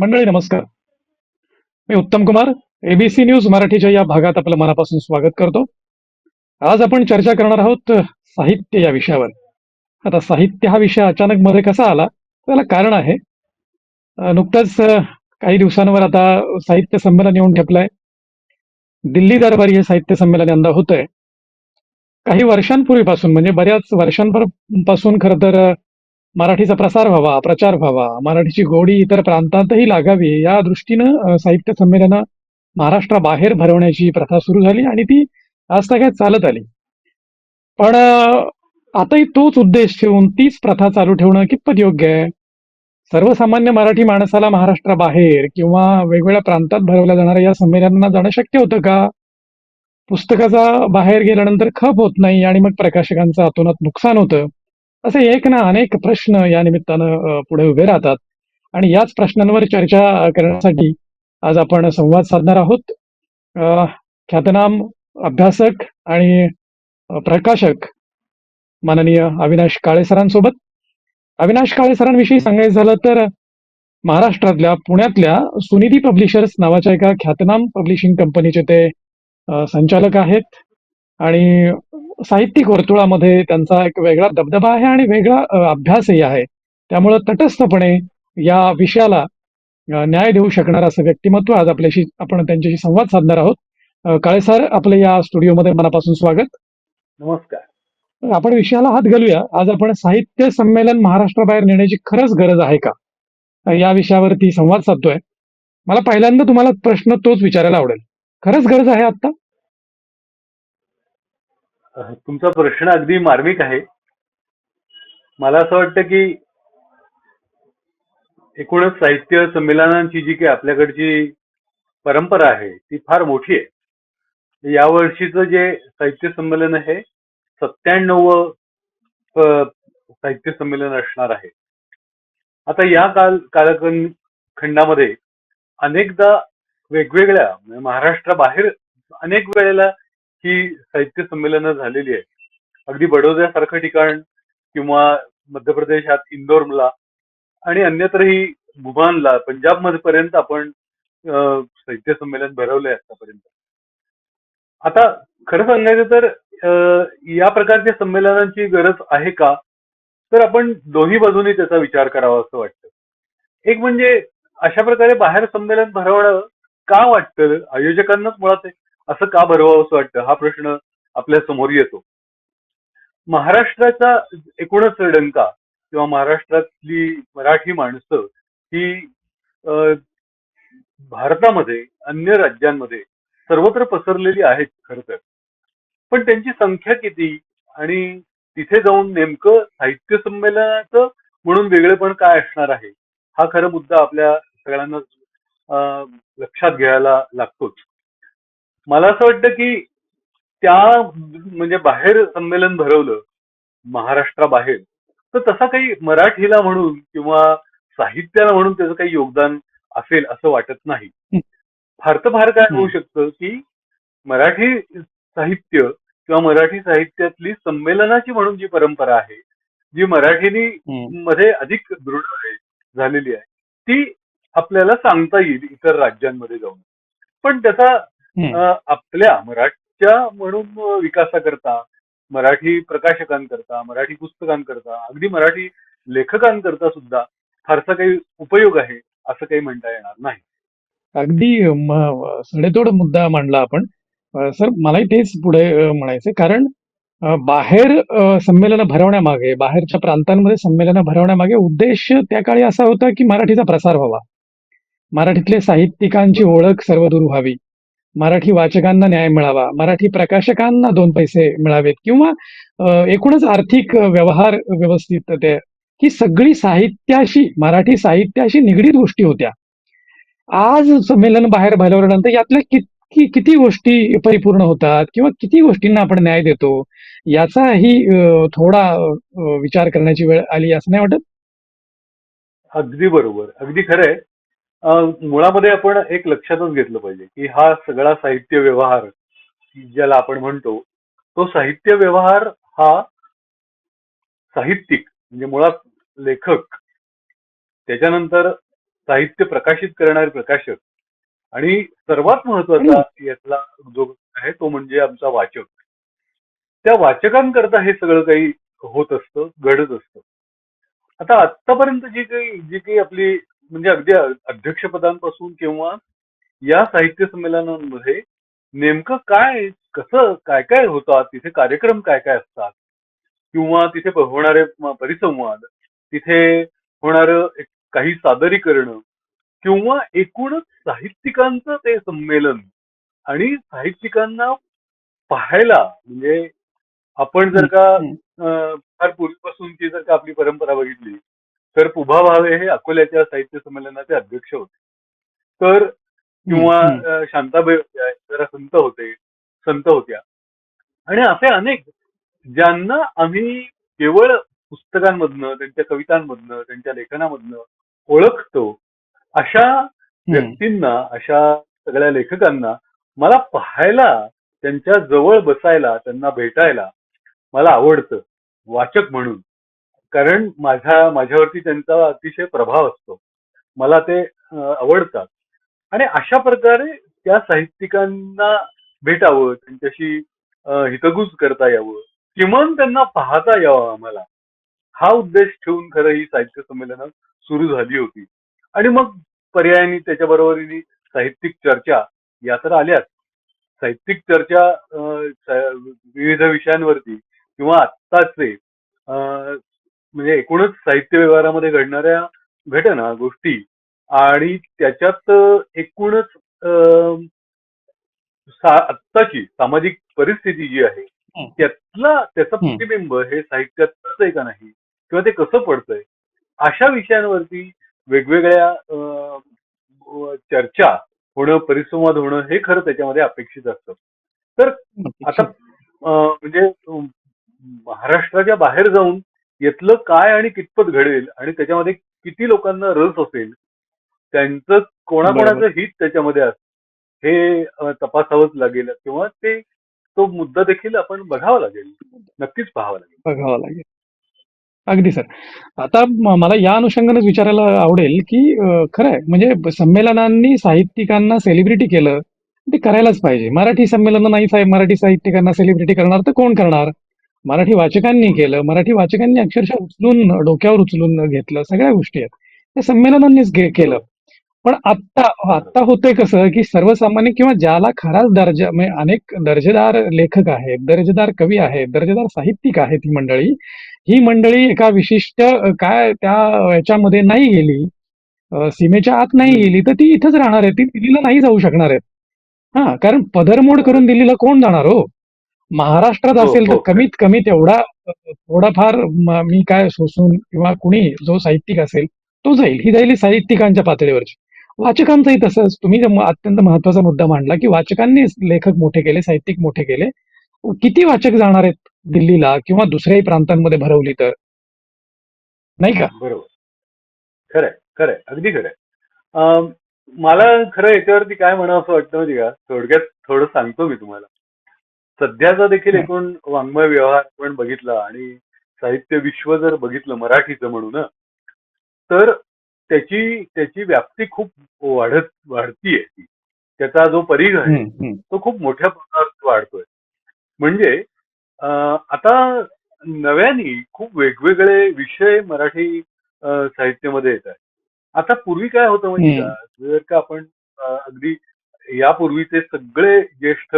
मंडळी नमस्कार. मी उत्तम कुमार एबीसी न्यूज मराठीच्या या भागात आपलं मनापासून स्वागत करतो. आज आपण चर्चा करणार आहोत साहित्य या विषयावर. आता साहित्य हा विषय अचानक मध्ये कसा आला? त्याला कारण आहे. नुकताच नुकतंच काही दिवसांवर आता साहित्य संमेलन येऊन ठेपलंय. दिल्ली दरबारी हे साहित्य संमेलन यंदा होतंय. काही वर्षांपूर्वीपासून म्हणजे बऱ्याच वर्षांपासून खरं तर मराठीचा प्रसार व्हावा प्रचार व्हावा मराठीची गोडी इतर प्रांतातही लागावी या दृष्टीनं साहित्य संमेलनं महाराष्ट्राबाहेर भरवण्याची प्रथा सुरू झाली आणि ती आज काय चालत आली. पण आताही तोच उद्देश ठेवून तीच प्रथा चालू ठेवणं कितपत योग्य आहे? सर्वसामान्य मराठी माणसाला महाराष्ट्राबाहेर किंवा वेगवेगळ्या प्रांतात भरवल्या जाणाऱ्या या संमेलनांना जाणं शक्य होतं का? पुस्तकाचा बाहेर गेल्यानंतर खप होत नाही आणि मग प्रकाशकांचं अतोनात नुकसान होतं. असे एक ना अनेक प्रश्न या निमित्तानं पुढे उभे राहतात. आणि याच प्रश्नांवर चर्चा करण्यासाठी आज आपण संवाद साधणार आहोत. ख्यातनाम अभ्यासक आणि प्रकाशक माननीय अविनाश काळे सरांसोबत. अविनाश काळे सरांविषयी सांगायचं झालं तर महाराष्ट्रातल्या पुण्यातल्या सुनिधी पब्लिशर्स नावाच्या एका ख्यातनाम पब्लिशिंग कंपनीचे ते संचालक आहेत. आणि साहित्यिक वर्तुळामध्ये त्यांचा एक वेगळा दबदबा आहे आणि वेगळा अभ्यासही आहे. त्यामुळं तटस्थपणे या विषयाला न्याय देऊ शकणार असं व्यक्तिमत्व आज आपल्याशी आपण त्यांच्याशी संवाद साधणार आहोत. काळे सर आपलं या स्टुडिओमध्ये मनापासून स्वागत. नमस्कार. आपण विषयाला हात घालूया. आज आपण साहित्य संमेलन महाराष्ट्राबाहेर नेण्याची खरंच गरज आहे का? या विषयावरती संवाद साधतोय. मला पहिल्यांदा तुम्हाला प्रश्न तोच विचारायला आवडेल. खरंच गरज आहे आता तुमचा प्रश्न अगदी मार्मिक आहे. मला असं वाटतं की एकूणच साहित्य संमेलनांची जी काही आपल्याकडची परंपरा आहे ती फार मोठी आहे. यावर्षीचं जे साहित्य संमेलन आहे सत्त्याण्णव साहित्य संमेलन असणार आहे. आता या काल कालखंडामध्ये खंडामध्ये अनेकदा वेगवेगळ्या म्हणजे महाराष्ट्राबाहेर अनेक वेळेला ही साहित्य संमेलनं झालेली आहेत अगदी बडोद्यासारखं ठिकाण किंवा मध्य प्रदेशात इंदोरला आणि अन्यत्रही भुमानला पंजाबमध्ये पर्यंत आपण साहित्य संमेलन भरवलंय आतापर्यंत. आता खरं सांगायचं तर या प्रकारच्या संमेलनांची गरज आहे का? तर आपण दोन्ही बाजूनी त्याचा विचार करावा असं वाटतं. एक म्हणजे अशा प्रकारे बाहेर संमेलन भरवणं का वाटतं? आयोजकांनाच मुळात आहे. असं का भरवावं असं वाटतं? हा प्रश्न आपल्यासमोर येतो. महाराष्ट्राचा एकूणच डंका किंवा महाराष्ट्रातली मराठी माणसं ही भारतामध्ये अन्य राज्यांमध्ये सर्वत्र पसरलेली आहेत खरं तर. पण त्यांची संख्या किती आणि तिथे जाऊन नेमकं साहित्य संमेलनाचं म्हणून वेगळेपण काय असणार आहे? हा खरा मुद्दा आपल्या सगळ्यांना अं, लक्षात घ्यायला लागतोच. मला असं वाटतं की त्या म्हणजे बाहेर संमेलन भरवलं महाराष्ट्राबाहेर तर तसा काही मराठीला म्हणून किंवा साहित्याला म्हणून त्याचं काही योगदान असेल असं वाटत नाही. फार तर फार काय होऊ. शकतं की मराठी साहित्य किंवा मराठी साहित्यातली संमेलनाची म्हणून जी परंपरा आहे जी मराठीनी. मध्ये अधिक दृढ आहे झालेली आहे ती आपल्याला सांगता येईल इतर राज्यांमध्ये जाऊन पण त्याचा आपल्या मराठीच्या म्हणून विकासाकरता मराठी प्रकाशकांकरता मराठी पुस्तकांकरता अगदी मराठी लेखकांकरता सुद्धा फारसा काही उपयोग आहे असं काही म्हणता येणार नाही. अगदी सडेतोड मुद्दा मांडला आपण. सर मलाही तेच पुढे म्हणायचं कारण बाहेर संमेलनं भरवण्यामागे बाहेरच्या प्रांतांमध्ये संमेलनं भरवण्यामागे उद्देश त्या काळी असा होता की मराठीचा प्रसार व्हावा. मराठीतले साहित्यिकांची ओळख सर्वदूर व्हावी. मराठी वाचकांना न्याय मिळावा. मराठी प्रकाशकांना दोन पैसे मिळावेत किंवा एकूणच आर्थिक व्यवहार व्यवस्थित ते ही सगळी साहित्याशी मराठी साहित्याशी निगडीत गोष्टी होत्या. आज संमेलन बाहेर भरवल्यानंतर यातल्या किती किती गोष्टी परिपूर्ण होतात किंवा किती गोष्टींना आपण न्याय देतो याचाही थोडा विचार करण्याची वेळ आली असं नाही वाटत? अगदी बरोबर. अगदी खरंय मुळामध्ये आपण एक लक्षातच घेतलं पाहिजे की हा सगळा साहित्य व्यवहार ज्याला आपण म्हणतो तो साहित्य व्यवहार हा साहित्यिक म्हणजे मुळात लेखक त्याच्यानंतर साहित्य प्रकाशित करणारे प्रकाशक आणि सर्वात महत्त्वाचा यातला जो आहे तो म्हणजे आमचा वाचक. त्या वाचकांकरता हे सगळं काही होत असतं घडत असतं. आता आतापर्यंत जी काही जी काही आपली म्हणजे अगदी अध्यक्षपदांपासून किंवा या साहित्य संमेलनांमध्ये नेमकं काय कसं काय काय होतात तिथे कार्यक्रम काय काय असतात? किंवा तिथे होणारे परिसंवाद तिथे होणारं काही सादरीकरण किंवा एकूणच साहित्यिकांचं ते संमेलन आणि साहित्यिकांना पाहायला म्हणजे आपण जर का फार पूर्वीपासूनची जर का आपली परंपरा बघितली तर पुभा भावे हे अकोल्याच्या साहित्य संमेलनाचे अध्यक्ष होते. तर किंवा शांताबाई होत्या जरा संत होते संत होत्या. आणि असे अनेक ज्यांना आम्ही केवळ पुस्तकांमधनं त्यांच्या कवितांमधनं त्यांच्या लेखनामधनं ओळखतो अशा. व्यक्तींना अशा सगळ्या लेखकांना मला पाहायला त्यांच्या जवळ बसायला त्यांना भेटायला मला आवडतं. वाचक म्हणून. कारण माझ्या माझ्यावरती त्यांचा अतिशय प्रभाव असतो. मला ते आवडतात. आणि अशा प्रकारे त्या साहित्यिकांना भेटावं त्यांच्याशी हितगुज करता यावं किमान त्यांना पाहता यावं आम्हाला. हा उद्देश ठेवून खरं ही साहित्य संमेलनं सुरू झाली होती. आणि मग पर्यायाने त्याच्याबरोबरीने साहित्यिक चर्चा या तर आल्याच. साहित्यिक चर्चा विविध विषयांवरती किंवा आत्ताचे म्हणजे एकूणच साहित्य व्यवहारामध्ये घडणाऱ्या घटना गोष्टी आणि त्याच्यात एकूणच आत्ताची सामाजिक परिस्थिती जी आहे. त्यातला त्याचं. प्रतिबिंब हे साहित्यात पडतंय का नाही किंवा ते कसं पडतंय अशा विषयांवरती वेगवेगळ्या चर्चा होणं परिसंवाद होणं हे खरं त्याच्यामध्ये अपेक्षित असतं तर आता म्हणजे महाराष्ट्राच्या बाहेर जाऊन यातलं काय आणि कितपत घडेल आणि त्याच्यामध्ये किती लोकांना रस असेल त्यांचं कोणाकोणाचं हित त्याच्यामध्ये असतं हे तपासावंच लागेल किंवा ते तो मुद्दा देखील आपण बघावा लागेल. नक्कीच पाहावा लागेल. बघावं लागेल. अगदी सर. आता मला या अनुषंगानेच विचारायला आवडेल की खरं आहे म्हणजे संमेलनांनी साहित्यिकांना सेलिब्रिटी केलं ते करायलाच पाहिजे. मराठी संमेलन नाही साहेब मराठी साहित्यिकांना सेलिब्रिटी करणार तर कोण करणार? मराठी वाचकांनी केलं मराठी वाचकांनी अक्षरशः उचलून डोक्यावर उचलून घेतलं सगळ्या गोष्टी आहेत. त्या संमेलनांनीच केलं. पण आत्ता आत्ता होतंय कसं की सर्वसामान्य किंवा ज्याला खराच दर्जा म्हणजे अनेक दर्जेदार लेखक आहेत दर्जेदार कवी आहेत दर्जेदार साहित्यिक आहेत ही मंडळी ही मंडळी एका विशिष्ट काय त्या याच्यामध्ये नाही गेली सीमेच्या आत नाही गेली तर ती इथंच राहणार आहे ती दिल्लीला नाही जाऊ शकणार आहेत. हा कारण पदरमोड करून दिल्लीला कोण जाणार हो? महाराष्ट्रात हो, असेल तर हो. कमीत कमी तेवढा थोडाफार म- काय सोसून किंवा कुणी जो साहित्यिक असेल तो जाईल. ही जाईल साहित्यिकांच्या पातळीवरची. वाचकांचंही तसंच. तुम्ही अत्यंत महत्त्वाचा मुद्दा मांडला की वाचकांनी लेखक मोठे केले साहित्यिक मोठे केले. किती वाचक जाणार आहेत दिल्लीला किंवा दुसऱ्याही प्रांतांमध्ये भरवली तर? नाही का? बरोबर. खरंय खरंय. अगदी खरंय. अं, मला खरं याच्यावरती काय म्हणावं असं वाटतं माहिती का? थोडक्यात थोडं सांगतो मी तुम्हाला. सध्याचा देखील. एकूण वाङ्मय व्यवहार आपण बघितला आणि साहित्य विश्व जर बघितलं मराठीचं म्हणून तर त्याची त्याची व्याप्ती खूप वाढत वाढतीये त्याचा जो परीघ आहे. तो खूप मोठ्या प्रमाणात वाढतोय. म्हणजे आता नव्याने खूप वेगवेगळे विषय मराठी साहित्यामध्ये येत आहेत. आता पूर्वी काय होतं म्हणजे जर का आपण अगदी यापूर्वीचे सगळे ज्येष्ठ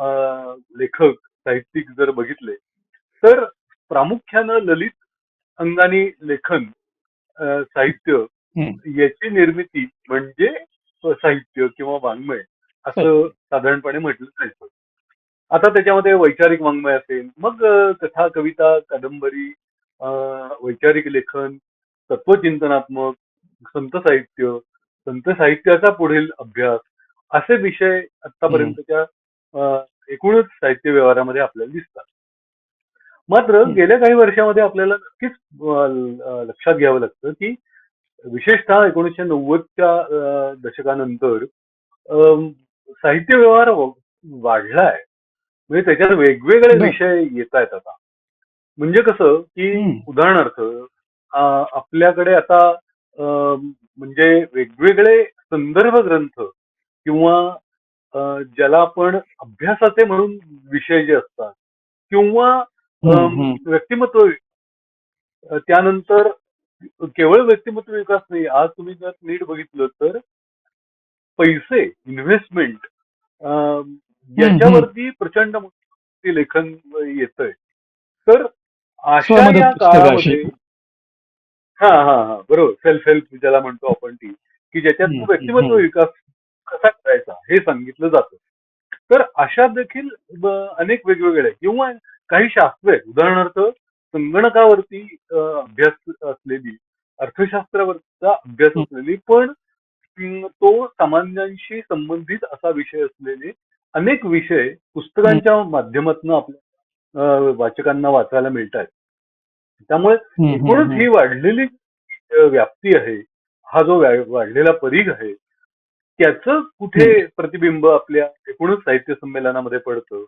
लेखक साहित्यिक जर बघितले तर प्रामुख्यानं ललित अंगाने लेखन साहित्य. याची निर्मिती म्हणजे साहित्य किंवा वाङ्मय असं साधारणपणे म्हटलं जायचं. आता त्याच्यामध्ये वैचारिक वाङ्मय असेल मग कथा कविता कादंबरी वैचारिक लेखन तत्वचिंतनात्मक संत साहित्य संत साहित्याचा पुढील अभ्यास असे विषय आतापर्यंतच्या एकूणच साहित्य व्यवहारामध्ये आपल्याला दिसतात मात्र. गेल्या काही वर्षामध्ये आपल्याला नक्कीच लक्षात घ्यावं लागतं की विशेषतः एकोणीसशे नव्वदच्या दशकानंतर साहित्य व्यवहार वाढलाय म्हणजे त्याच्यात वेगवेगळे. विषय येत आहेत आता म्हणजे कसं की. उदाहरणार्थ आपल्याकडे आता म्हणजे वेगवेगळे संदर्भ ग्रंथ किंवा ज्याला आपण अभ्यासाचे म्हणून विषय जे असतात किंवा. व्यक्तिमत्व त्यानंतर केवळ व्यक्तिमत्व विकास नाही आज तुम्ही जर नीट बघितलं तर पैसे इन्व्हेस्टमेंट याच्यावरती प्रचंड लेखन येतंय तर अशा या काळामध्ये. हा हा हा बरोबर सेल्फ हेल्प ज्याला म्हणतो आपण ती की ज्याच्यात व्यक्तिमत्व. विकास कसा करायचा हे सांगितलं जातं तर अशा देखील अनेक वेगवेगळे किंवा काही शास्त्रे उदाहरणार्थ संगणकावरती अभ्यास असलेली अर्थशास्त्रावरचा अभ्यास. असलेली पण तो सामान्यांशी संबंधित असा विषय असलेले अनेक विषय पुस्तकांच्या माध्यमातून आपल्या वाचकांना वाचायला मिळतात त्यामुळे एकूणच. ही वाढलेली व्याप्ती आहे हा जो वाढलेला परीघ आहे त्याचं कुठे प्रतिबिंब आपल्या एकूणच साहित्य संमेलनामध्ये पडतं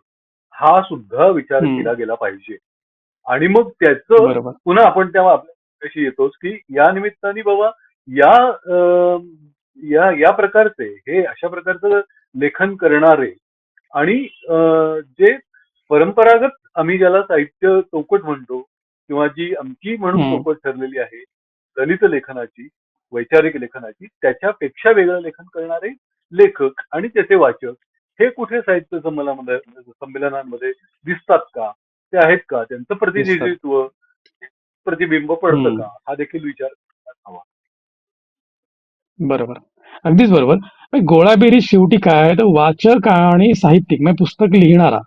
हा सुद्धा विचार. केला गेला पाहिजे आणि मग त्याचं पुन्हा आपण त्या आपल्याशी येतोच की या निमित्ताने बाबा या या या प्रकारचे हे अशा प्रकारचं लेखन करणारे आणि जे परंपरागत आम्ही ज्याला साहित्य चौकट म्हणतो किंवा जी आमची म्हणून. चौकट ठरलेली आहे दलित लेखनाची वैचारिक लेखनाची त्याच्यापेक्षा वेगळं लेखन करणारे लेखक आणि त्याचे वाचक हे कुठे साहित्य संमेलनामध्ये संमेलनांमध्ये दिसतात का? ते आहेत का? त्यांचं प्रतिनिधित्व प्रतिबिंब पडतं. का? हा देखील विचार हवा. बरोबर. अगदीच बरोबर. गोळाबेरी शेवटी काय तर वाचक आणि साहित्यिक म्हणजे पुस्तक लिहिणारा.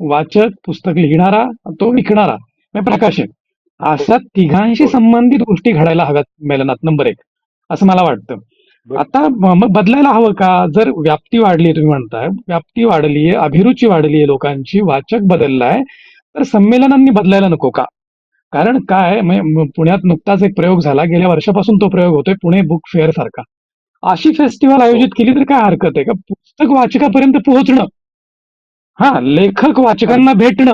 वाचक पुस्तक लिहिणारा तो विकणारा म्हणजे प्रकाशक. अशा तिघांशी हो. संबंधित गोष्टी घडायला हव्यात मेलनात. नंबर एक. असं मला वाटतं. आता मग बदलायला हवं का? जर व्याप्ती वाढली तुम्ही म्हणताय व्याप्ती वाढली आहे अभिरुची वाढली आहे लोकांची वाचक बदललाय तर संमेलनांनी बदलायला नको का? कारण काय म्हणजे पुण्यात नुकताच एक प्रयोग झाला गेल्या वर्षापासून तो प्रयोग होतोय पुणे बुक फेअर सारखा. अशी फेस्टिवल आयोजित केली तर काय हरकत आहे? का पुस्तक वाचकापर्यंत पोहोचणं? हा लेखक वाचकांना भेटणं.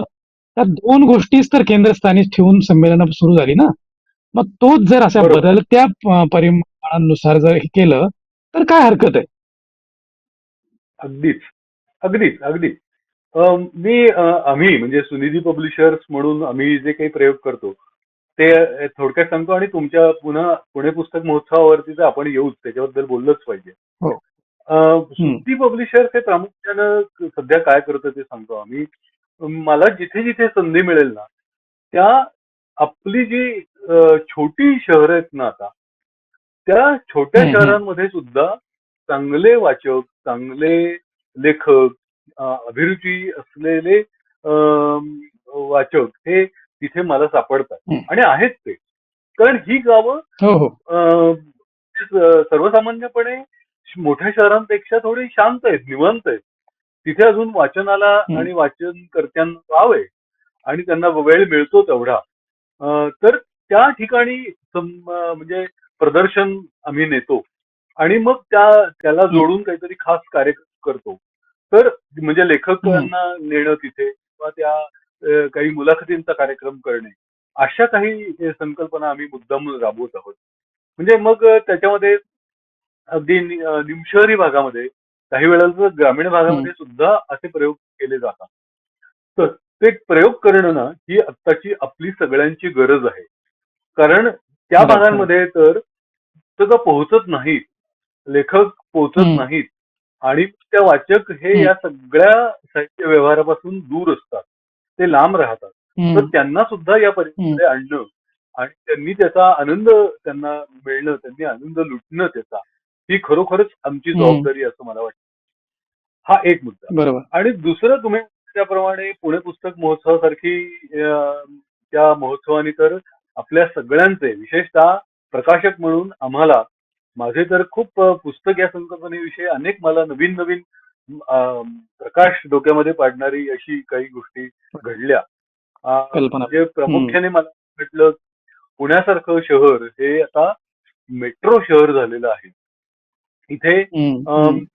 त्या दोन गोष्टीच तर केंद्रस्थानी ठेवून संमेलन सुरू झाली ना? मग तोच जर अशा बरोबर. बदलत्या प- परिमाणांनुसार जर हे केलं तर काय हरकत आहे? अगदीच. अगदीच अगदीच. मी आम्ही म्हणजे सुनिधी पब्लिशर्स म्हणून आम्ही जे काही प्रयोग करतो ते थोडक्यात सांगतो आणि तुमच्या पुन्हा पुणे पुस्तक महोत्सवावरती तर आपण येऊच त्याच्याबद्दल बोललंच पाहिजे. हो. सुनिधी पब्लिशर्स हे प्रामुख्यानं सध्या काय करतं ते सांगतो आम्ही. मला जिथे जिथे संधी मिळेल ना त्या आपली जी छोटी शहरं आहेत ना आता त्या छोट्या. शहरांमध्ये सुद्धा चांगले वाचक चांगले लेखक अभिरुची असलेले वाचक हे तिथे मला सापडतात. आणि आहेत ते कारण ही गावं हो हो सर्वसामान्यपणे मोठ्या शहरांपेक्षा थोडी शांत आहेत निवांत आहेत तिथे अजून वाचनाला. आणि वाचनकर्त्यांना वाव आहे आणि त्यांना वेळ मिळतो तेवढा तर त्या ठिकाणी म्हणजे प्रदर्शन आम्ही नेतो. आणि मग त्या त्याला जोडून काहीतरी खास कार्यक्रम करतो. तर म्हणजे लेखकांना नेणं तिथे किंवा त्या काही मुलाखतींचा कार्यक्रम करणे. अशा काही संकल्पना आम्ही मुद्दाम राबवत आहोत. म्हणजे मग त्याच्यामध्ये अगदी निमशहरी भागामध्ये काही तर ग्रामीण भागामध्ये सुद्धा असे प्रयोग केले जातात. तर ते प्रयोग करणं ना ही आत्ताची आपली सगळ्यांची गरज आहे. कारण त्या. भागांमध्ये तर पुस्तकं पोहोचत नाहीत. लेखक पोहोचत हम्म. नाहीत. आणि त्या वाचक हे हम्म. या सगळ्या साहित्य व्यवहारापासून दूर असतात. ते लांब राहतात. तर हम्म. त्यांना सुद्धा या परिस्थितीमध्ये आणणं आणि त्यांनी त्याचा आनंद त्यांना मिळणं त्यांनी आनंद लुटणं त्याचा ही खरोखरच आमची हम्म. जबाबदारी असं मला वाटतं. हा एक मुद्दा. बरोबर. आणि दुसरं तुम्ही त्याप्रमाणे पुणे पुस्तक महोत्सवासारखी अं, त्या महोत्सवाने तर आपल्या सगळ्यांचे विशेषतः प्रकाशक म्हणून आम्हाला माझे तर खूप पुस्तक या संकल्पनेविषयी अनेक मला नवीन नवीन प्रकाश डोक्यामध्ये पाडणारी अशी काही गोष्टी घडल्या. म्हणजे प्रामुख्याने मला वाटलं पुण्यासारखं शहर हे आता मेट्रो शहर झालेलं आहे इथे.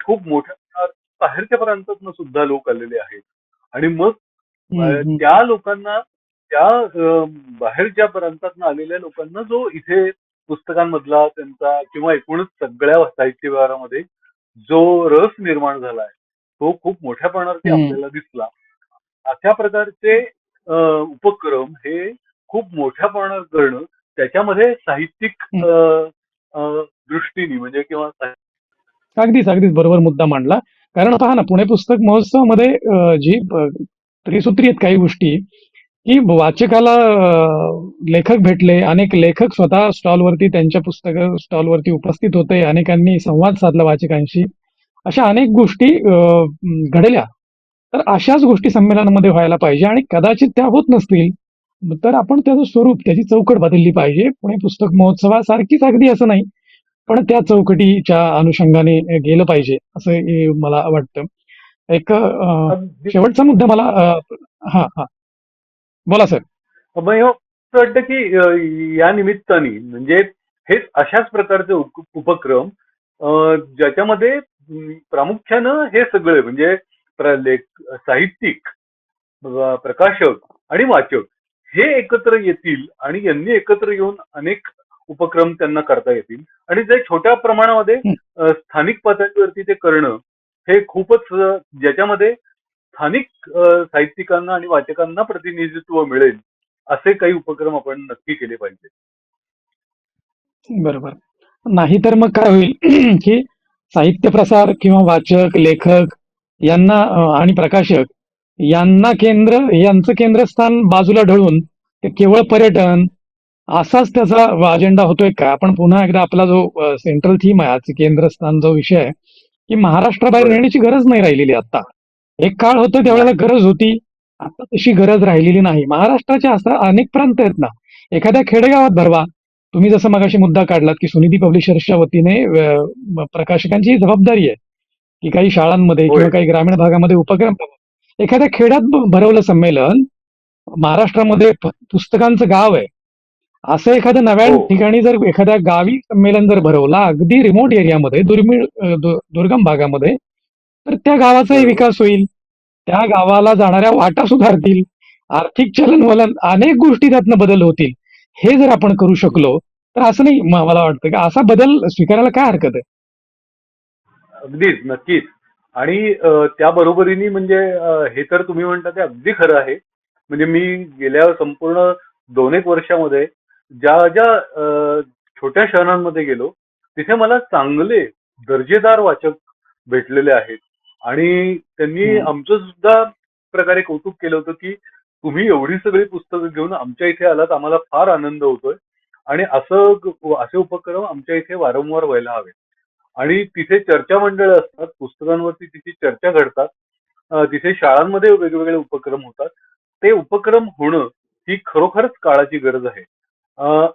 खूप मोठ्या बाहेरच्या प्रांतातून सुद्धा लोक आलेले आहेत आणि मग. त्या लोकांना त्या बाहेरच्या प्रांतातून आलेल्या लोकांना जो इथे पुस्तकांमधला त्यांचा किंवा एकूणच सगळ्या साहित्य व्यवहारामध्ये जो रस निर्माण झालाय तो खूप मोठ्या प्रमाणावरती. आपल्याला दिसला. अशा प्रकारचे उपक्रम हे खूप मोठ्या प्रमाणावर करणं त्याच्यामध्ये साहित्यिक दृष्टीने म्हणजे किंवा अगदीच अगदीच बरोबर मुद्दा मांडला. कारण पहा ना पुणे पुस्तक महोत्सवामध्ये जी त्रिसूत्री आहेत काही गोष्टी की वाचकाला लेखक भेटले. अनेक लेखक स्वतः स्टॉलवरती त्यांच्या पुस्तक स्टॉलवरती उपस्थित होते अनेकांनी संवाद साधला वाचकांशी. अशा अनेक गोष्टी घडल्या. तर अशाच गोष्टी संमेलनामध्ये व्हायला पाहिजे आणि कदाचित त्या होत नसतील तर आपण त्याचं स्वरूप त्याची चौकट बदलली पाहिजे. पुणे पुस्तक महोत्सवासारखीच अगदी असं नाही पण त्या चौकटीच्या अनुषंगाने गेलं पाहिजे असं मला वाटतं. एक शेवटचा मुद्दा मला हा हा. बोला सर. मग हे असं वाटतं की या निमित्ताने म्हणजे हेच अशाच प्रकारचे उप- उपक्रम अं, ज्याच्यामध्ये प्रामुख्यानं हे सगळे म्हणजे प्र- लेख साहित्यिक प्रकाशक आणि वाचक हे एकत्र येतील आणि यांनी एकत्र येऊन अनेक उपक्रम त्यांना करता येतील. आणि जे छोट्या प्रमाणामध्ये अं, स्थानिक पातळीवरती ते करणं हे खूपच अं, ज्याच्यामध्ये स्थानिक साहित्यिकांना आणि वाचकांना प्रतिनिधित्व मिळेल असे काही उपक्रम आपण नक्की केले पाहिजे बरोबर. नाहीतर मग काय होईल की साहित्य प्रसार किंवा वाचक लेखक यांना आणि प्रकाशक यांना केंद्र यांचं केंद्रस्थान बाजूला ढळून ते केवळ पर्यटन असाच त्याचा अजेंडा होतोय का? आपण पुन्हा एकदा आपला जो सेंट्रल थीम आहे आज केंद्रस्थान जो विषय आहे की महाराष्ट्राबाहेर बरं. गरज नाही राहिलेली आता. एक काळ होतं त्यावेळेला गरज होती. आता तशी गरज राहिलेली नाही. महाराष्ट्राचे असं अनेक प्रांत आहेत ना. एखाद्या खेडेगावात भरवा. तुम्ही जसं मगाशी मुद्दा काढलात की सुनिधी पब्लिशर्सच्या वतीने प्रकाशकांची जबाबदारी आहे. की काही शाळांमध्ये. किंवा काही ग्रामीण भागामध्ये उपक्रम एखाद्या खेड्यात भरवलं संमेलन महाराष्ट्रामध्ये पुस्तकांचं गाव आहे. असं एखाद्या नव्या हो. ठिकाणी जर एखाद्या गावी संमेलन जर भरवला अगदी रिमोट एरियामध्ये दुर्मिळ दुर्गम भागामध्ये तर त्या गावाचाही. विकास होईल. त्या गावाला जाणाऱ्या वाटा सुधारतील आर्थिक चलनवलन अनेक गोष्टी त्यातनं बदल होतील. हे जर आपण करू शकलो तर असं नाही मला वाटतं की असा बदल स्वीकारायला काय हरकत आहे? अगदीच नक्कीच. आणि त्या बरोबरीने म्हणजे हे तर तुम्ही म्हणता ते अगदी खरं आहे. म्हणजे मी गेल्या संपूर्ण दोन एक वर्षामध्ये ज्या ज्या छोट्या शहरांमध्ये गेलो तिथे मला चांगले दर्जेदार वाचक भेटलेले आहेत. आणि त्यांनी. आमचं सुद्धा प्रकारे कौतुक केलं होतं की तुम्ही एवढी सगळी पुस्तकं घेऊन आमच्या इथे आलात आम्हाला फार आनंद होतोय. आणि असं असे उपक्रम आमच्या इथे वारंवार व्हायला हवे आणि तिथे चर्चा मंडळ असतात पुस्तकांवरती तिथे चर्चा घडतात. तिथे शाळांमध्ये वेगवेगळे उपक्रम होतात. ते उपक्रम होणं ही खरोखरच काळाची गरज आहे.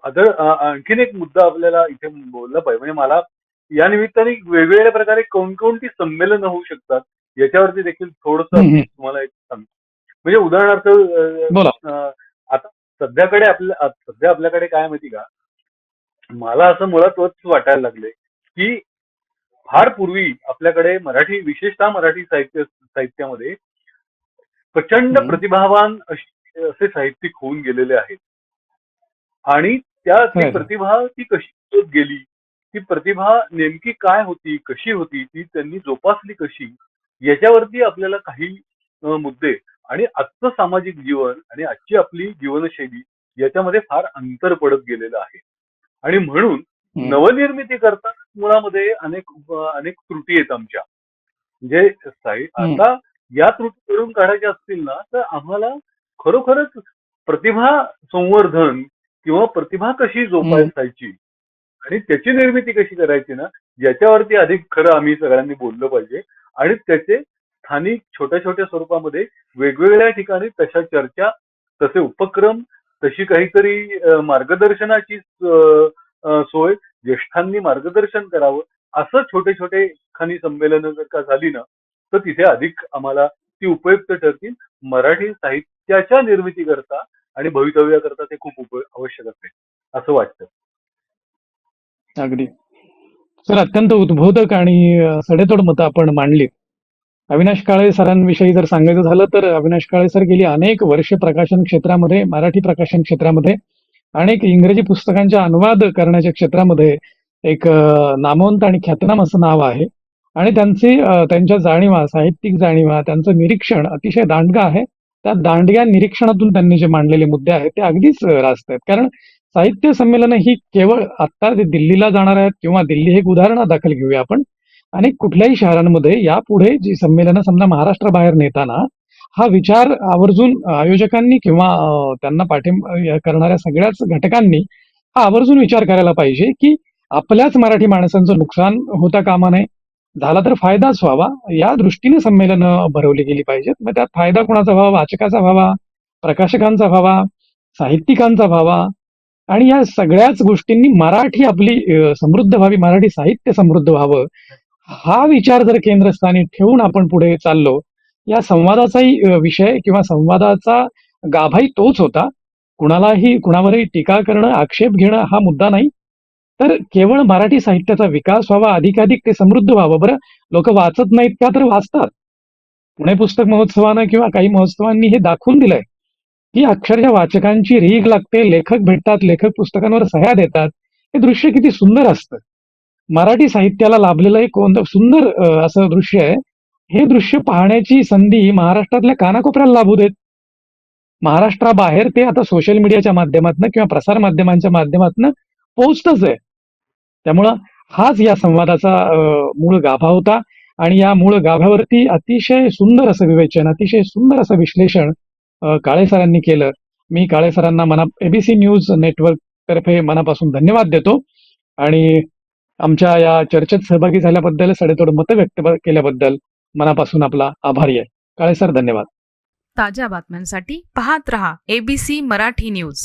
अदर आणखीन एक मुद्दा आपल्याला इथे बोलला पाहिजे. म्हणजे मला या निमित्ताने वेगवेगळ्या प्रकारे कोणकोणती संमेलनं होऊ शकतात याच्यावरती देखील थोडस. तुम्हाला एक सांग म्हणजे उदाहरणार्थ आता सध्याकडे आपल्या सध्या आपल्याकडे काय माहिती का मला असं मुळात वाटायला लागले की फार पूर्वी आपल्याकडे मराठी विशेषतः मराठी साहित्य साहित्यामध्ये प्रचंड. प्रतिभावान असे साहित्यिक होऊन गेलेले आहेत आणि त्या ती. प्रतिभा ती कशी होत गेली ती प्रतिभा नेमकी काय होती कशी होती ती त्यांनी जोपासली कशी याच्यावरती आपल्याला काही मुद्दे आणि आजचं सामाजिक जीवन आणि आजची आपली जीवनशैली याच्यामध्ये फार अंतर पडत गेलेलं आहे आणि म्हणून. नवनिर्मिती करताना मुळामध्ये अनेक अनेक त्रुटी आहेत आमच्या म्हणजे. आता या त्रुटी करून काढायच्या असतील ना तर आम्हाला खरोखरच प्रतिभा संवर्धन किंवा प्रतिभा कशी जोपासायची आणि त्याची निर्मिती कशी करायची ना याच्यावरती अधिक खरं आम्ही सगळ्यांनी बोललं पाहिजे. आणि त्याचे स्थानिक छोट्या छोट्या स्वरूपामध्ये वेगवेगळ्या ठिकाणी तशा चर्चा तसे उपक्रम तशी काहीतरी मार्गदर्शनाची सोय ज्येष्ठांनी मार्गदर्शन करावं असं छोटे छोटे खानी संमेलनं जर का झाली ना तर तिथे अधिक आम्हाला ती उपयुक्त ठरतील. मराठी साहित्याच्या निर्मितीकरता आणि भवितव्याकरता ते खूप उप आवश्यक असेल असं वाटतं. अगदी. सर अत्यंत उद्बोधक आणि सडेतोड मतं आपण मांडलीत अविनाश काळे सरांविषयी जर सांगायचं झालं तर अविनाश काळे सर गेली अनेक वर्ष प्रकाशन क्षेत्रामध्ये मराठी प्रकाशन क्षेत्रामध्ये अनेक इंग्रजी पुस्तकांच्या अनुवाद करण्याच्या क्षेत्रामध्ये एक नामवंत आणि ख्यातनाम असं नाव आहे. आणि त्यांची त्यांच्या जाणीवा साहित्यिक जाणीवा त्यांचं निरीक्षण अतिशय दांडगा आहे. त्या दांडग्या निरीक्षणातून त्यांनी जे मांडलेले मुद्दे आहेत ते अगदीच रास्त आहेत. कारण साहित्य संमेलन ही केवळ आता जे दिल्लीला जाणार आहेत किंवा दिल्ली हे एक उदाहरण दाखल घेऊया आपण. आणि कुठल्याही शहरांमध्ये यापुढे जी संमेलनं समजा महाराष्ट्राबाहेर नेताना हा विचार आवर्जून आयोजकांनी किंवा त्यांना पाठिंबा करणाऱ्या सगळ्याच घटकांनी हा आवर्जून विचार करायला पाहिजे की आपल्याच मराठी माणसांचं नुकसान होता कामा नये. झाला तर फायदाच व्हावा. या दृष्टीने संमेलनं भरवली गेली पाहिजेत. मग त्यात फायदा कोणाचा व्हावा? वाचकाचा व्हावा? प्रकाशकांचा व्हावा? साहित्यिकांचा व्हावा? आणि या सगळ्याच गोष्टींनी मराठी आपली समृद्ध व्हावी मराठी साहित्य समृद्ध व्हावं हा विचार जर केंद्रस्थानी ठेवून आपण पुढे चाललो या संवादाचाही विषय किंवा संवादाचा गाभाही तोच होता. कुणालाही कुणावरही टीका करणं आक्षेप घेणं हा मुद्दा नाही. तर केवळ मराठी साहित्याचा विकास व्हावा अधिकाधिक ते समृद्ध व्हावं बरं? लोक वाचत नाहीत का तर वाचतात. पुणे पुस्तक महोत्सवानं किंवा काही महोत्सवांनी हे दाखवून दिलंय. ही अक्षरशः वाचकांची रीघ लागते. लेखक भेटतात लेखक पुस्तकांवर सह्या देतात. हे दृश्य किती सुंदर असतं. मराठी साहित्याला लाभलेलं एक कोणतं सुंदर असं दृश्य आहे. हे दृश्य पाहण्याची संधी महाराष्ट्रातल्या कानाकोपऱ्याला लाभू देत. महाराष्ट्राबाहेर ते आता सोशल मीडियाच्या माध्यमातून किंवा प्रसार माध्यमांच्या माध्यमातून पोहोचतच आहे. त्यामुळं हाच या संवादाचा मूळ गाभा होता. आणि या मूळ गाभ्यावरती अतिशय सुंदर असं विवेचन अतिशय सुंदर असं विश्लेषण काळे सरांनी केलं. मी काळे सरांना मना एबीसी न्यूज नेटवर्क तर्फे मनापासून धन्यवाद देतो. आणि आमच्या या चर्चेत सहभागी झाल्याबद्दल सडेतोड मतं व्यक्त केल्याबद्दल मनापासून आपला आभारी आहे. काळे सर धन्यवाद. ताज्या बातम्यांसाठी पाहत रहा एबीसी मराठी न्यूज